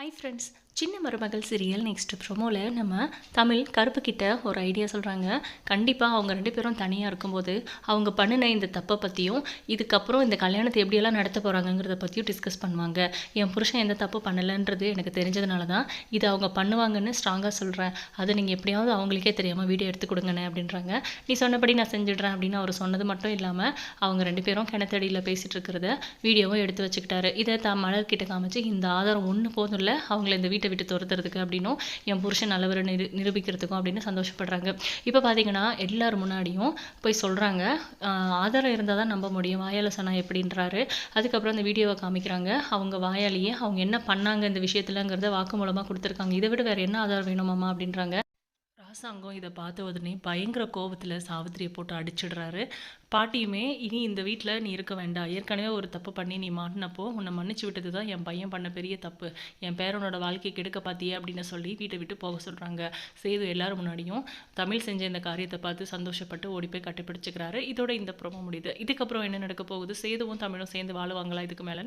Hi friends, சின்ன மருமகள் serial next ப்ரோமோவில் நம்ம தமிழ் கருப்பு கிட்ட ஒரு ஐடியா சொல்கிறாங்க கண்டிப்பாக அவங்க ரெண்டு பேரும் தனியாக இருக்கும்போது அவங்க பண்ணின இந்த தப்பை பற்றியும் இதுக்கப்புறம் இந்த கல்யாணத்தை எப்படியெல்லாம் நடத்த போகிறாங்கங்கிறத பற்றியும் டிஸ்கஸ் பண்ணுவாங்க. என் புருஷன் எந்த தப்பு பண்ணலைன்றது எனக்கு தெரிஞ்சதுனால தான் இதை அவங்க பண்ணுவாங்கன்னு ஸ்ட்ராங்காக சொல்கிறேன் அதை நீங்கள் எப்படியாவது அவங்களுக்கே தெரியாமல் வீடியோ எடுத்து கொடுங்கண்ணே அப்படின்றாங்க. நீ சொன்னபடி நான் செஞ்சிடுறேன் அப்படின்னு அவர் சொன்னது மட்டும் இல்லாமல் அவங்க ரெண்டு பேரும் கிணத்தடியில் பேசிகிட்டு இருக்கிறத வீடியோவும் எடுத்து வச்சுக்கிட்டாரு. இதை தான் மலர்கிட்ட காமிச்சு இந்த ஆதாரம் ஒன்று போதும் இல்லை அவங்கள இந்த வீட்டை விட்டு துரத்துறதுக்கு அப்படின்னும் என் புருஷன் நல்லவரை நிரு நிரூபிக்கிறதுக்கும் அப்படின்னு சந்தோஷப்படுறாங்க. இப்போ பார்த்தீங்கன்னா எல்லார் முன்னாடியும் போய் சொல்கிறாங்க ஆதாரம் இருந்தால் தான் நம்ப முடியும். வாயால் சொன்னால் எப்படின்றாரு. அதுக்கப்புறம் அந்த வீடியோவை காமிக்கிறாங்க. அவங்க வாயாலேயே அவங்க என்ன பண்ணாங்க இந்த விஷயத்துலங்கிறத வாக்குமூலமாக கொடுத்துருக்காங்க. இதை விட வேறு என்ன ஆதாரம் வேணுமாம்மா அப்படின்றாங்க. ராசாங்கம் இதை பார்த்த உடனே பயங்கர கோபத்தில் சாவித்திரியை போட்டு அடிச்சிடுறாரு. பாட்டியுமே இனி இந்த வீட்டில் நீ இருக்க வேண்டாம். ஏற்கனவே ஒரு தப்பு பண்ணி நீ மாட்டினப்போ உன்னை மன்னிச்சு விட்டது தான் என் பையன் பண்ண பெரிய தப்பு. என் பேரனோட வாழ்க்கையை கெடுக்க பார்த்தியே அப்படின்னு சொல்லி வீட்டை விட்டு போக சொல்கிறாங்க சேது எல்லாரும் முன்னாடியும் தமிழ் செஞ்ச இந்த காரியத்தை பார்த்து சந்தோஷப்பட்டு ஓடி போய் கட்டிப்பிடிச்சிக்கிறாரு. இதோட இந்த ப்ரோமோ முடியுது. இதுக்கப்புறம் என்ன நடக்க போகுது? சேதுவும் தமிழும் சேர்ந்து வாழுவாங்களா? இதுக்கு மேலே